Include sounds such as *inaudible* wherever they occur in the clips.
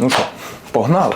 Ну що, погнали.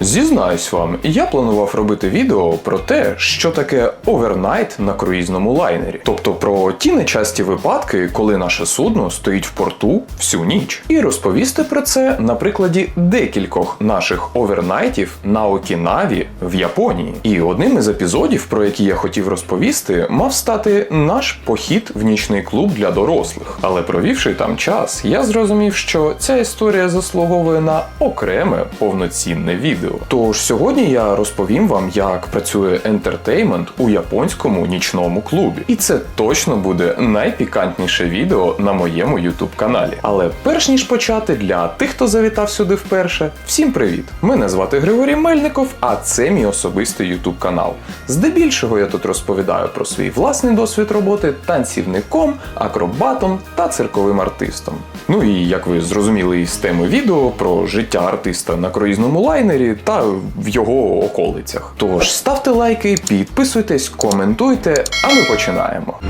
Зізнаюсь вам, я планував робити відео про те, що таке овернайт на круїзному лайнері, тобто про ті нечасті випадки, коли наше судно стоїть в порту всю ніч, і розповісти про це на прикладі декількох наших овернайтів на Окінаві в Японії. І одним із епізодів, про які я хотів розповісти, мав стати наш похід в нічний клуб для дорослих. Але провівши там час, я зрозумів, що ця історія заслуговує на окреме повноцінне відео. Тож сьогодні я розповім вам, як працює ентертеймент у японському нічному клубі. І це точно буде найпікантніше відео на моєму YouTube каналі. Але перш ніж почати, для тих, хто завітав сюди вперше, всім привіт! Мене звати Григорій Мельников, а це мій особистий YouTube канал. Здебільшого я тут розповідаю про свій власний досвід роботи танцівником, акробатом та цирковим артистом. Ну і як ви зрозуміли із теми відео про життя артиста на круїзному лайнері та в його околицях. Тож ставте лайки, підписуйтесь, коментуйте, а ми починаємо.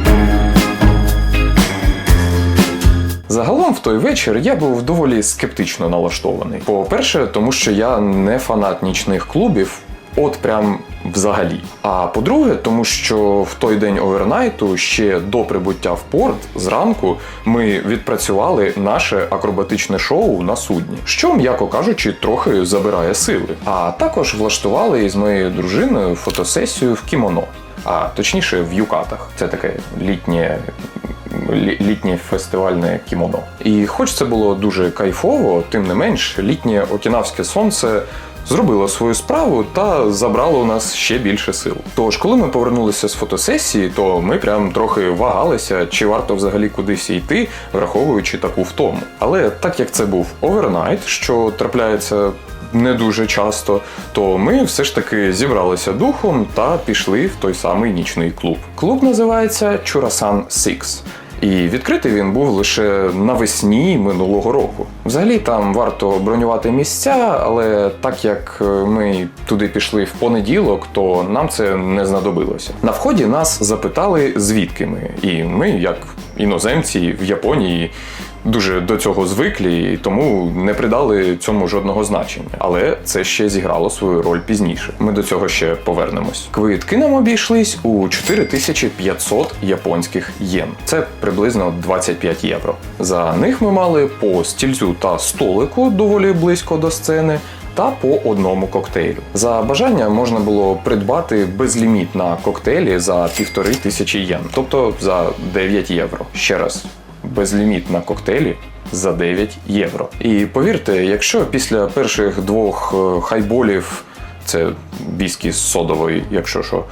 Загалом в той вечір я був доволі скептично налаштований. По-перше, тому що я не фанат нічних клубів. От прям взагалі. А по-друге, тому що в той день овернайту, ще до прибуття в порт, зранку ми відпрацювали наше акробатичне шоу на судні, що, м'яко кажучи, трохи забирає сили. А також влаштували із моєю дружиною фотосесію в кімоно, а точніше в юкатах. Це таке літнє літнє фестивальне кімоно. І хоч це було дуже кайфово, тим не менш, літнє окінавське сонце. Зробило свою справу та забрало у нас ще більше сил. Тож, коли ми повернулися з фотосесії, то ми прям трохи вагалися, чи варто взагалі кудись йти, враховуючи таку втому. Але так як це був овернайт, що трапляється не дуже часто, то ми все ж таки зібралися духом та пішли в той самий нічний клуб. Клуб називається Churasan Six. І відкритий він був лише навесні минулого року. Взагалі там варто бронювати місця, але так як е, ми туди пішли в понеділок, то нам це не знадобилося. На вході нас запитали, звідки ми, і ми, як іноземці в Японії, дуже до цього звиклі, і тому не придали цьому жодного значення. Але це ще зіграло свою роль пізніше. Ми до цього ще повернемось. Квитки нам обійшлись у 4500 японських єн. Це приблизно 25 євро. За них ми мали по стільцю та столику доволі близько до сцени. Та по одному коктейлю. За бажання можна було придбати безліміт на коктейлі за півтори тисячі єн, тобто за 9 євро. Ще раз, безліміт на коктейлі за 9 євро. І повірте, якщо після перших двох е, хайболів, це віскі з содовою, якщо що,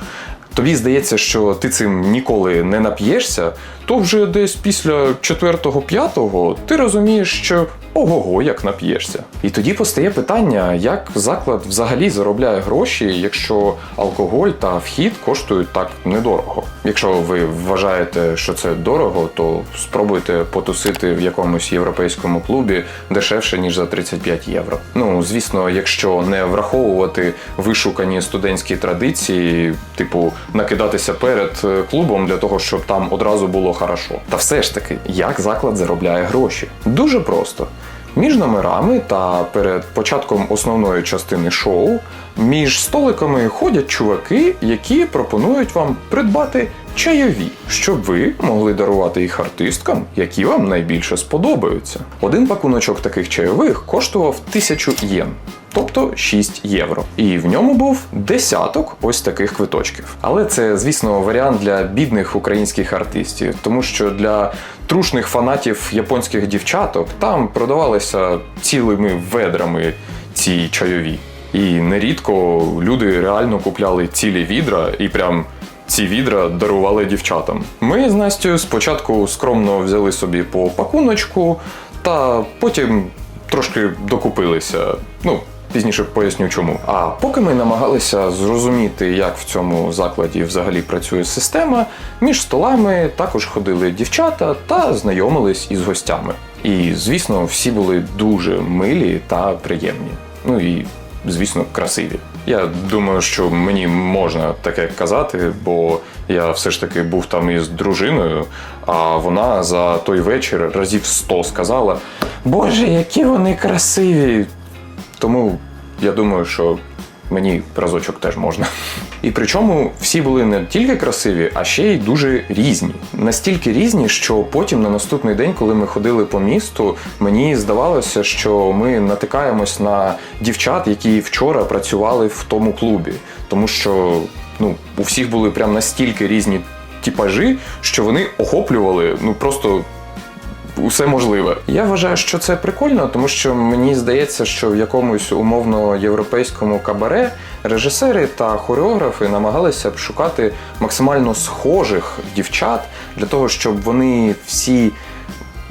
тобі здається, що ти цим ніколи не нап'єшся, то вже десь після четвертого-п'ятого ти розумієш, що ого-го, як нап'єшся. І тоді постає питання, як заклад взагалі заробляє гроші, якщо алкоголь та вхід коштують так недорого. Якщо ви вважаєте, що це дорого, то спробуйте потусити в якомусь європейському клубі дешевше ніж за 35 євро. Ну звісно, якщо не враховувати вишукані студентські традиції, типу накидатися перед е, клубом для того, щоб там одразу було хорошо. Та все ж таки, як заклад заробляє гроші? Дуже просто. Між номерами та перед початком основної частини шоу між столиками ходять чуваки, які пропонують вам придбати чайові, щоб ви могли дарувати їх артисткам, які вам найбільше сподобаються. Один пакуночок таких чайових коштував 1000 єн. Тобто 6 євро. І в ньому був десяток ось таких квиточків. Але це, звісно, варіант для бідних українських артистів, тому що для трушних фанатів японських дівчаток там продавалися цілими ведрами ці чайові. І нерідко люди реально купляли цілі відра і прям. Ці відра дарували дівчатам. Ми з Настю спочатку скромно взяли собі по пакуночку, та потім трошки докупилися. Ну, пізніше поясню чому. А поки ми намагалися зрозуміти, як в цьому закладі взагалі працює система, між столами також ходили дівчата та знайомились із гостями. І, звісно, всі були дуже милі та приємні. Ну і, звісно, красиві. Я думаю, що мені можна таке казати, бо я все ж таки був там із дружиною, а вона за той вечір разів сто сказала: Боже, які вони красиві! Тому я думаю, що мені разочок теж можна. І причому всі були не тільки красиві, а ще й дуже різні. Настільки різні, що потім на наступний день, коли ми ходили по місту, мені здавалося, що ми натикаємось на дівчат, які вчора працювали в тому клубі. Тому що ну, у всіх були прям настільки різні типажі, що вони охоплювали ну просто усе можливе. Я вважаю, що це прикольно, тому що мені здається, що в якомусь умовно європейському кабаре режисери та хореографи намагалися б шукати максимально схожих дівчат для того, щоб вони всі.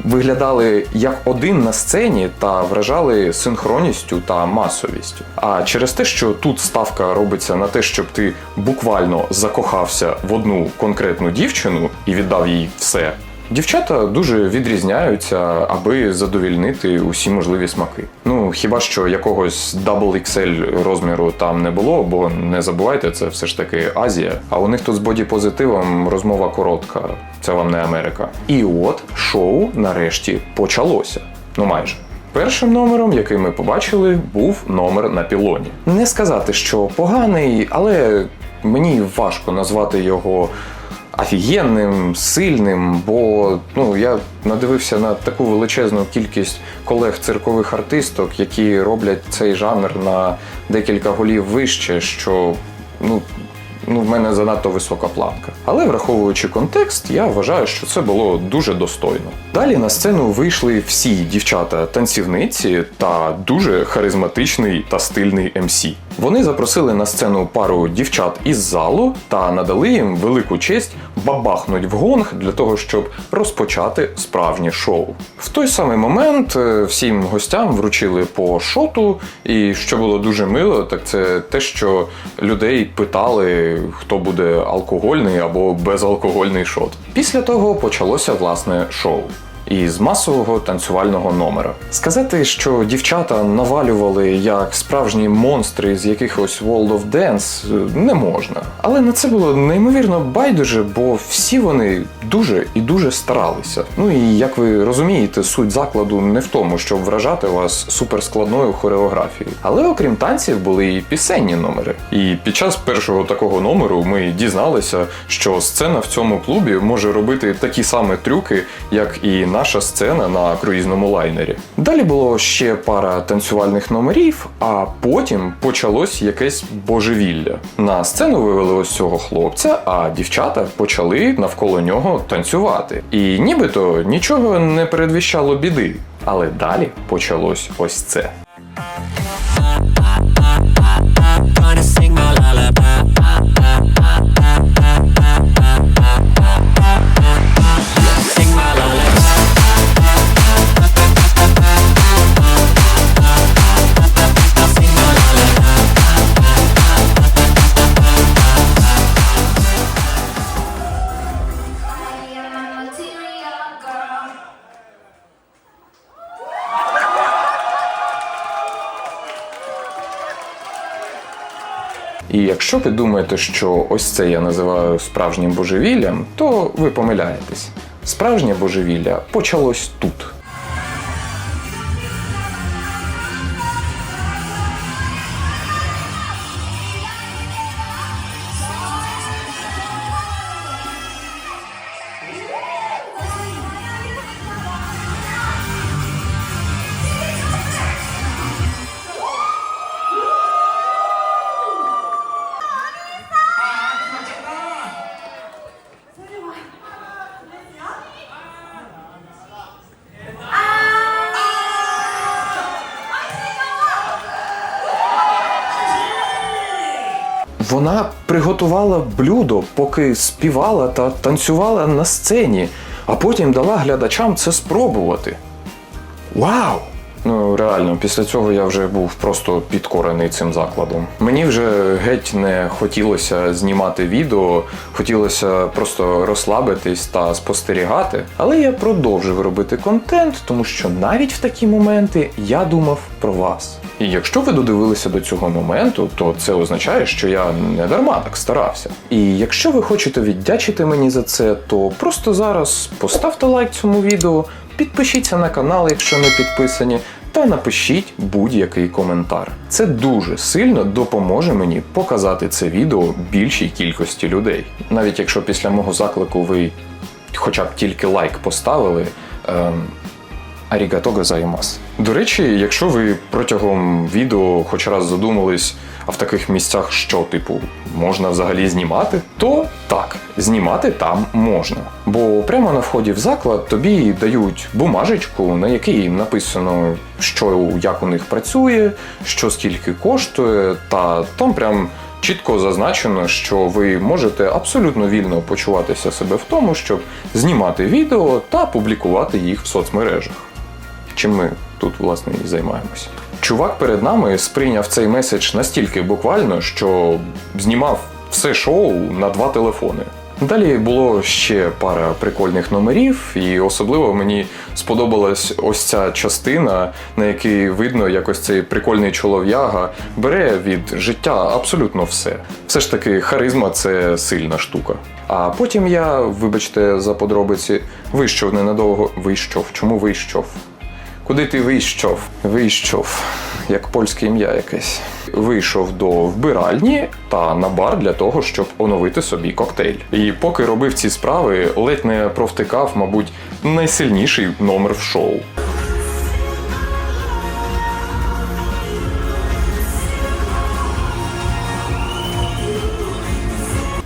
Виглядали як один на сцені та вражали синхронністю та масовістю. А через те, що тут ставка робиться на те, щоб ти буквально закохався в одну конкретну дівчину і віддав їй все, Дівчата дуже відрізняються, аби задовільнити усі можливі смаки. Ну хіба що якогось Double XL розміру там не було, бо не забувайте, це все ж таки Азія. А у них тут з бодіпозитивом розмова коротка. Це вам не Америка. І от шоу нарешті почалося. Ну майже. Першим номером, який ми побачили, був номер на пілоні. Не сказати, що поганий, але мені важко назвати його офігенним, сильним, бо ну я надивився на таку величезну кількість колег циркових артисток, які роблять цей жанр на декілька голів вище, що ну. Ну, в мене занадто висока планка. Але враховуючи контекст, я вважаю, що це було дуже достойно. Далі на сцену вийшли всі дівчата-танцівниці та дуже харизматичний та стильний МС. Вони запросили на сцену пару дівчат із залу та надали їм велику честь бабахнуть в гонг для того, щоб розпочати справжнє шоу. В той самий момент е, всім гостям вручили по шоту, і що було дуже мило, так це те, що людей питали, хто буде алкогольний або безалкогольний шот. Після того почалося власне шоу. Із масового танцювального номера. Сказати, що дівчата навалювали як справжні монстри з якихось World of Dance, е, не можна. Але на це було неймовірно байдуже, бо всі вони дуже і дуже старалися. Ну і як ви розумієте, суть закладу не в тому, щоб вражати вас суперскладною хореографією. Але окрім танців були і пісенні номери. І під час першого такого номеру ми дізналися, що сцена в цьому клубі може робити такі самі трюки, як і наша сцена на круїзному лайнері. Далі було ще пара танцювальних номерів, а потім почалось якесь божевілля. На сцену вивели ось цього хлопця, а дівчата почали навколо нього танцювати. І нібито нічого не передвіщало біди. Але далі почалось ось це. Якщо ви думаєте, що ось це я називаю справжнім божевіллям, то ви помиляєтесь. Справжнє божевілля почалось тут. Вона приготувала блюдо, поки співала та танцювала на сцені, а потім дала глядачам це спробувати. Вау! Ну реально, після цього я вже був просто підкорений цим закладом. Мені вже геть не хотілося знімати відео, хотілося просто розслабитись та спостерігати. Але я продовжив робити контент, тому що навіть в такі моменти я думав про вас. І якщо ви додивилися до цього моменту, то це означає, що я не дарма так старався. І якщо ви хочете віддячити мені за це, то просто зараз поставте лайк цьому відео, підпишіться на канал, якщо не підписані, та напишіть будь-який коментар. Це дуже сильно допоможе мені показати це відео більшій кількості людей. Навіть якщо після мого заклику ви хоча б тільки лайк поставили. Ем, Арігато гозаїмас. До речі, якщо ви протягом відео хоч раз задумались, а в таких місцях що, типу, можна взагалі знімати, то так, знімати там можна. Бо прямо на вході в заклад тобі дають бумажечку, на якій написано, що як у них працює, що скільки коштує, та там прям чітко зазначено, що ви можете абсолютно вільно почуватися себе в тому, щоб знімати відео та публікувати їх в соцмережах. Чим ми тут власне і займаємося. Чувак перед нами сприйняв цей меседж настільки буквально, що знімав все шоу на два телефони. Далі було ще пара прикольних номерів, і особливо мені сподобалась ось ця частина, на якій видно, як ось цей прикольний чолов'яга бере від життя абсолютно все. Все ж таки, харизма це сильна штука. А потім я, вибачте за подробиці, вийшов ненадовго. Вийшов. Чому вийшов? Куди ти вийшов? Вийшов, як польське ім'я якесь. Вийшов до вбиральні та на бар для того, щоб оновити собі коктейль. І поки робив ці справи, ледь не провтикав, мабуть, найсильніший номер в шоу.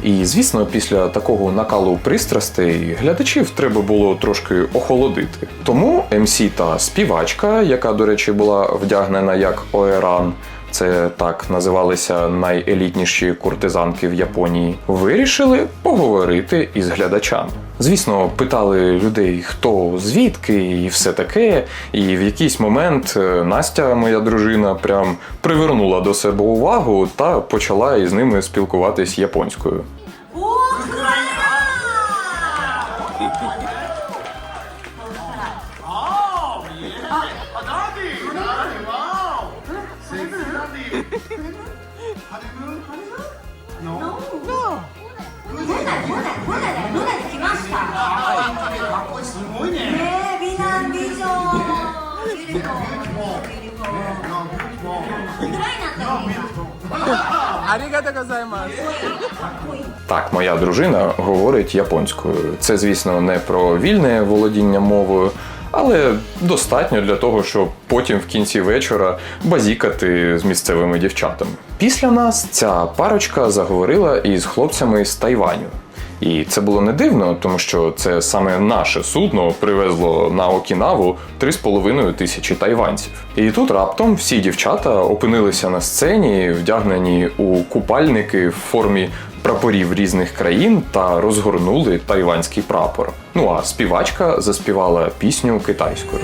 І звісно, після такого накалу пристрастей глядачів треба було трошки охолодити. Тому МС та співачка, яка, до речі, була вдягнена як Оеран, це так називалися найелітніші куртизанки в Японії, вирішили поговорити із глядачами. Звісно, питали людей, хто звідки, і все таке. І в якийсь момент е, Настя, моя дружина, прям привернула до себе увагу та почала із ними спілкуватись японською. *laughs* Гозаймас. Так, моя дружина говорить японською. Це, звісно, не про вільне володіння мовою, але достатньо для того, щоб потім в кінці вечора базікати з місцевими дівчатами. Після нас ця парочка заговорила із хлопцями з Тайваню. І це було не дивно, тому що це саме наше судно привезло на Окінаву 3,5 тисячі тайванців. І тут раптом всі дівчата опинилися на сцені, вдягнені у купальники в формі прапорів різних країн та розгорнули тайванський прапор. Ну а співачка заспівала пісню китайською.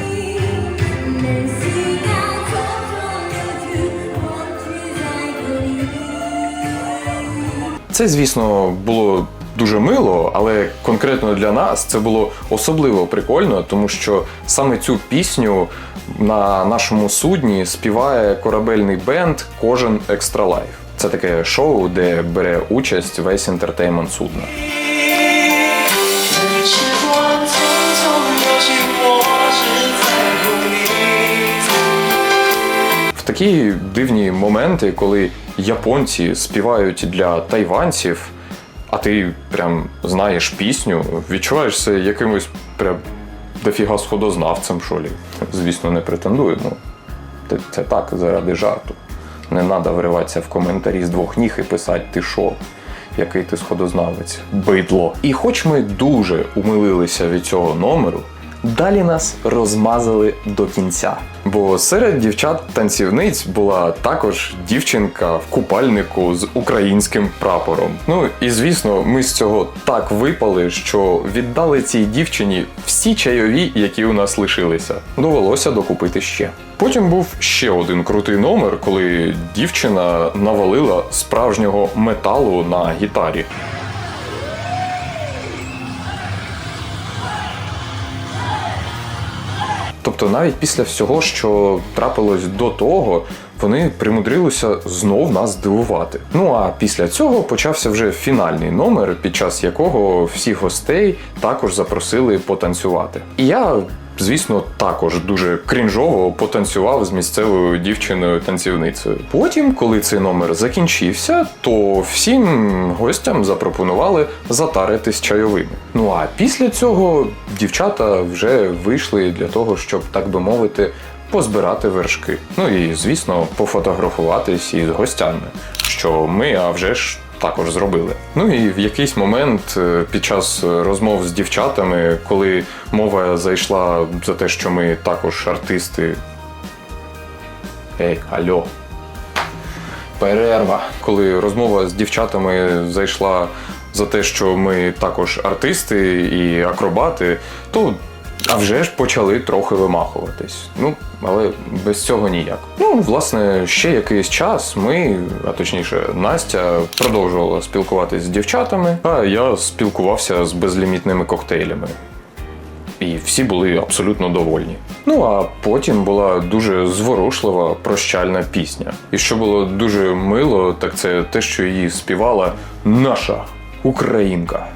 Це, звісно, було дуже мило, але конкретно для нас це було особливо прикольно, тому що саме цю пісню на нашому судні співає корабельний бенд Кожен екстралайф. Це таке шоу, де бере участь весь інтертеймент судна. В Такі дивні моменти, коли японці співають для тайванців, а ти прям знаєш пісню, відчуваєшся якимось прям дофіга сходознавцем, що лі. Звісно, не претендую, ну це, так, заради жарту. Не треба вриватися в коментарі з двох ніг і писати ти що, який ти сходознавець, бидло. І хоч ми дуже умилилися від цього номеру, Далі нас розмазали до кінця. Бо серед дівчат-танцівниць була також дівчинка в купальнику з українським прапором. Ну і звісно, ми з цього так випали, що віддали цій дівчині всі чайові, які у нас лишилися. Довелося докупити ще. Потім був ще один крутий номер, коли дівчина навалила справжнього металу на гітарі. Тобто, навіть після всього, що трапилось до того, вони примудрилися знов нас здивувати. Ну а після цього почався вже фінальний номер, під час якого всіх гостей також запросили потанцювати. І я звісно, також дуже крінжово потанцював з місцевою дівчиною-танцівницею. Потім, коли цей номер закінчився, то всім гостям запропонували затаритись чайовими. Ну а після цього дівчата вже вийшли для того, щоб, так би мовити, позбирати вершки. Ну і звісно, пофотографуватись із гостями, що ми, а вже ж. Також зробили. Ну і в якийсь момент е, під час розмов з дівчатами, коли мова зайшла за те, що ми також артисти. Ей, алло. Перерва. Коли розмова з дівчатами зайшла за те, що ми також артисти і акробати, то а вже ж почали трохи вимахуватись. Ну, але без цього ніяк. Ну, власне, ще якийсь час ми, а точніше, Настя, продовжувала спілкуватись з дівчатами, а я спілкувався з безлімітними коктейлями. І всі були абсолютно довольні. Ну а потім була дуже зворушлива прощальна пісня. І що було дуже мило, так це те, що її співала наша українка.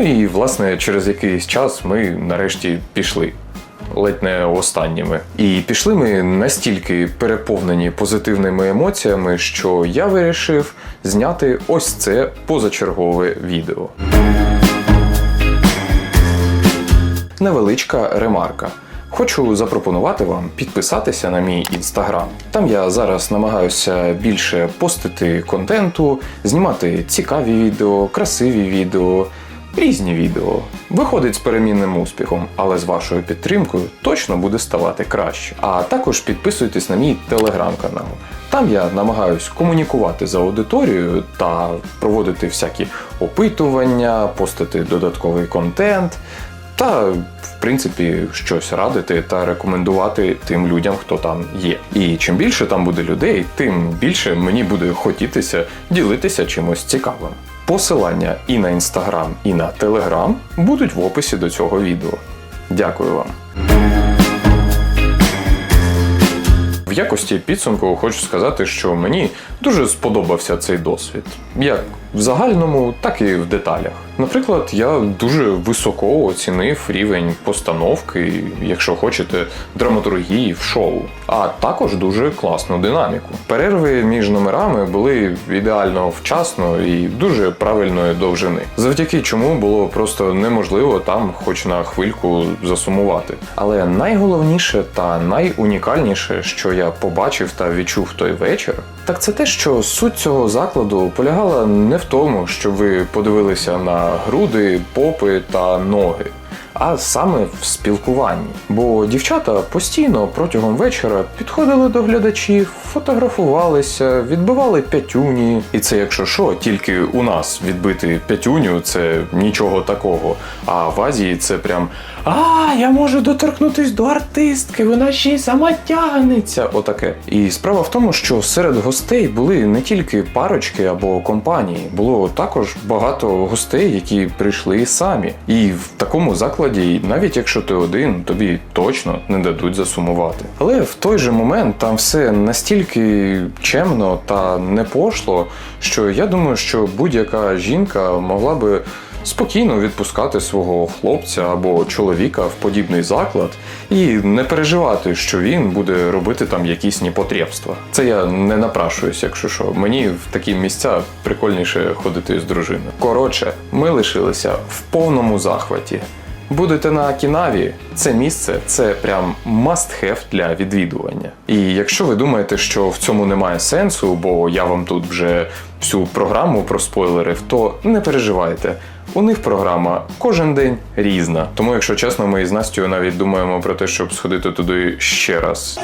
Ну і власне через якийсь час ми нарешті пішли. Ледь не останніми. І пішли ми настільки переповнені позитивними емоціями, що я вирішив зняти ось це позачергове відео. Невеличка ремарка. Хочу запропонувати вам підписатися на мій інстаграм. Там я зараз намагаюся більше постити контенту, знімати цікаві відео, красиві відео, різні відео. Виходить з перемінним успіхом, але з вашою підтримкою точно буде ставати краще. А також підписуйтесь на мій телеграм-канал. Там я намагаюсь комунікувати з аудиторією та проводити всякі опитування, постити додатковий контент та, в принципі, щось радити та рекомендувати тим людям, хто там є. І чим більше там буде людей, тим більше мені буде хотітися ділитися чимось цікавим. Посилання і на інстаграм, і на телеграм будуть в описі до цього відео. Дякую вам. В якості підсумку хочу сказати, що мені дуже сподобався цей досвід, як в загальному, так і в деталях. Наприклад, я дуже високо оцінив рівень постановки, якщо хочете, драматургії в шоу, а також дуже класну динаміку. Перерви між номерами були ідеально вчасно і дуже правильної довжини, завдяки чому було просто неможливо там, хоч на хвильку, засумувати. Але найголовніше та найунікальніше, що я побачив та відчув той вечір, так це те, що суть цього закладу полягала не в тому, щоб ви подивилися на груди, попи та ноги. А саме в спілкуванні. Бо дівчата постійно протягом вечора підходили до глядачів, фотографувалися, відбивали п'ятюні. І це, якщо що, тільки у нас відбити п'ятюню це нічого такого. А в Азії це прям А, я можу доторкнутись до артистки, вона ще й сама тягнеться. Отаке. І справа в тому, що серед гостей були не тільки парочки або компанії, було також багато гостей, які прийшли самі. І в такому закладі, навіть якщо ти один, тобі точно не дадуть засумувати. Але в той же момент там все настільки чемно та не пошло, що я думаю, що будь-яка жінка могла би спокійно відпускати свого хлопця або чоловіка в подібний заклад і не переживати, що він буде робити там якісь непотребства. Це я не напрашуюсь, якщо що. Мені в такі місця прикольніше ходити з дружиною. Коротше, ми лишилися в повному захваті. Будете на Окінаві, це місце це прям must have для відвідування. І якщо ви думаєте, що в цьому немає сенсу, бо я вам тут вже всю програму проспойлерив, то не переживайте. У них програма кожен день різна. Тому, якщо чесно, ми із Настю навіть думаємо про те, щоб сходити туди ще раз.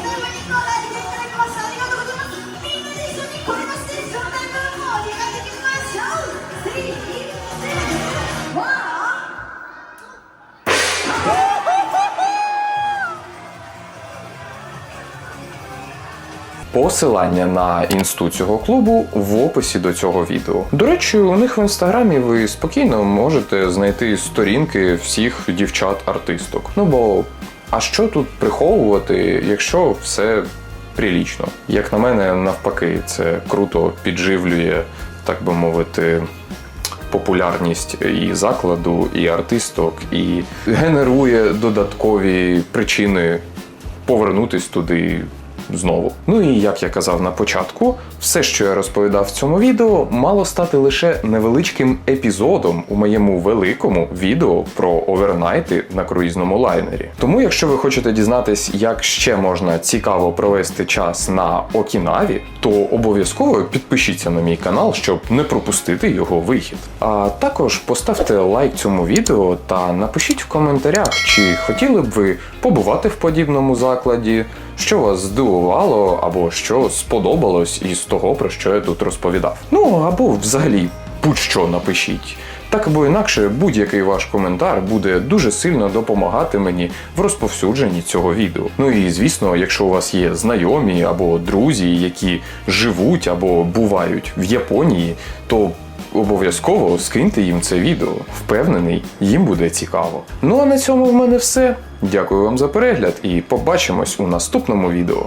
'Посилання на інсту цього клубу в описі до цього відео. До речі, у них в інстаграмі ви спокійно можете знайти сторінки всіх дівчат-артисток. Ну бо а що тут приховувати, якщо все прилічно. Як на мене, навпаки, це круто підживлює, так би мовити, популярність і закладу, і артисток, і генерує додаткові причини повернутись туди знову. Ну і як я казав на початку, все, що я розповідав в цьому відео, мало стати лише невеличким епізодом у моєму великому відео про овернайти на круїзному лайнері. Тому, якщо ви хочете дізнатись, як ще можна цікаво провести час на Окінаві, то обов'язково підпишіться на мій канал, щоб не пропустити його вихід. А також поставте лайк цьому відео та напишіть в коментарях, чи хотіли б ви побувати в подібному закладі, що вас здивувало або що сподобалось із того, про що я тут розповідав. Ну або взагалі будь-що напишіть. Так або інакше, будь-який ваш коментар буде дуже сильно допомагати мені в розповсюдженні цього відео. Ну і звісно, якщо у вас є знайомі або друзі, які живуть або бувають в Японії, то обов'язково скиньте їм це відео. Впевнений, їм буде цікаво. Ну а на цьому в мене все. Дякую вам за перегляд і побачимось у наступному відео.